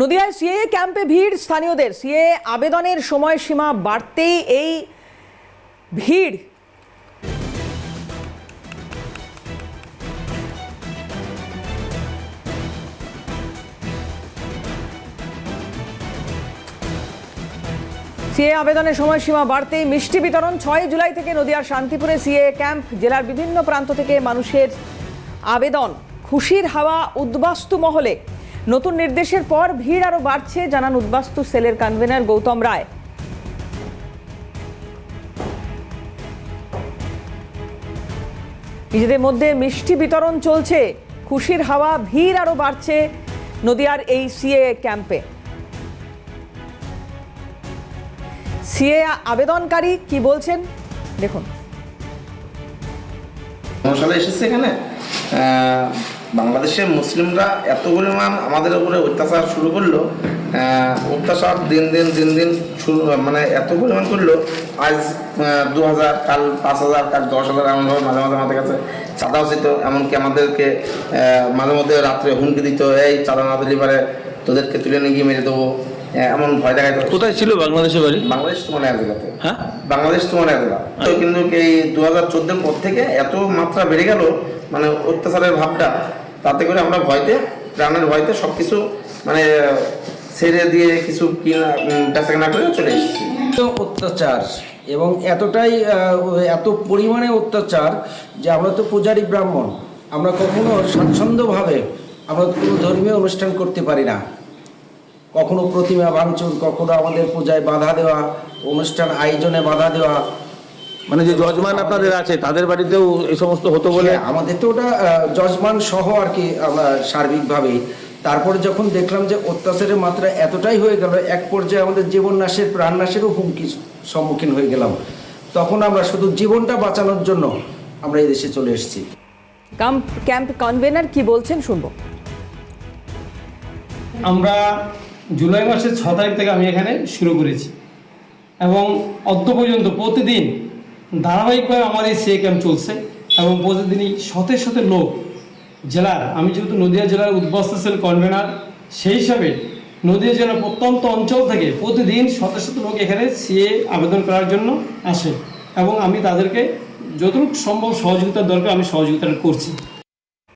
নদিয়ায় CA ক্যাম্পে ভিড় স্থানীয়দের। সিএ আবেদনের সময়সীমা বাড়তেই এই ভিড়। সিএ আবেদনের সময়সীমা বাড়তেই মিষ্টি বিতরণ। ছয় জুলাই থেকে নদিয়ার শান্তিপুরে সিএ ক্যাম্প জেলার বিভিন্ন প্রান্ত থেকে মানুষের আবেদন। খুশির হাওয়া উদ্বাস্তু মহলে নতুন নির্দেশের পর ভিড় আরও বাড়ছে, জানান উদ্বাস্তু সেলের কনভেনার গৌতম রায়। নিজেদের মধ্যে মিষ্টি বিতরণ চলছে, খুশির হাওয়া, ভিড় আরও বাড়ছে নদিয়ার এই সিএ ক্যাম্পে। সিএ আবেদনকারী কি বলছেন? দেখুন। মশালা এসেছে এখানে। বাংলাদেশের মুসলিমরা এত পরিমাণ আমাদের উপরে অত্যাচার শুরু করল অত্যাচার দিন দিন দিন দিন শুরু মানে এত পরিমাণ করল। আজ দু হাজার কাল পাঁচ হাজার কাল দশ হাজার এমনভাবে মাঝে মাঝে আমাদের কাছে চাঁদাও ছিল এমনকি আমাদেরকে মাঝে মধ্যে রাত্রে হুমকি দিত এই চাঁদা না দিলে পারে তোদেরকে তুলে নিয়ে গিয়ে মেরে দেবো। এমন ভয় দেখাইতো। কোথায় ছিল বাংলাদেশের বাড়ি? বাংলাদেশ তোমার এক জায়গাতে। হ্যাঁ? বাংলাদেশ তোমার এতটা তো কিন্তু এই দু হাজার চোদ্দের পর থেকে এত মাত্রা বেড়ে গেল মানে অত্যাচারের ভাবটা। তাতে করে আমরা ভয়তে প্রাণের ভয়তে সব কিছু মানে ছেড়ে দিয়ে কিছু কিনা উম, বেচা কেনা করে চলে এসেছি। অত্যাচার এবং এতটাই এত পরিমাণে অত্যাচার যে আমরা তো পূজারী ব্রাহ্মণ। আমরা কখনো স্বাচ্ছন্দ্যভাবে আমরা কোনো ধর্মীয় অনুষ্ঠান করতে পারি না। কখনো প্রতিমা ভাঙচুর কখনো আমাদের পূজায় বাধা দেওয়া অনুষ্ঠান আয়োজনে বাধা দেওয়া মানে যে যজমান আপনাদের আছে তাদের বাড়িতেও এই সমস্ত হতো বলে হ্যাঁ, আমাদের তো ওটা যজমান সহ আর কি আমরা সার্বিকভাবে তারপরে যখন দেখলাম যে অত্যাচারের মাত্রা এতটাই হয়ে গেল এক পর্যায়ে আমাদের জীবন নাশের প্রাণ নাশেরও হুমকির সম্মুখীন হয়ে গেলাম। তখন আমরা শুধু জীবনটা বাঁচানোর জন্য আমরা এই দেশে চলে এসেছি। ক্যাম্প ক্যাম্প কনভেনার কি বলছেন শুনব। আমরা জুলাই মাসের ছ তারিখ থেকে আমি এখানে শুরু করেছি। এবং অদ্য পর্যন্ত প্রতিদিন ধারাবাহিকভাবে আমার এই সে ক্যাম্প চলছে এবং প্রতিদিনই শতে শতে লোক জেলার, আমি যেহেতু নদীয়া জেলার উদ্বস্ত সেল কনভেনার সেই হিসাবে নদীয়া জেলার প্রত্যন্ত অঞ্চল থেকে প্রতিদিন শত শত লোক এখানে সিএ আবেদন করার জন্য আসে এবং আমি তাদেরকে যতটুকু সম্ভব সহযোগিতার দরকার আমি সহযোগিতাটা করছি।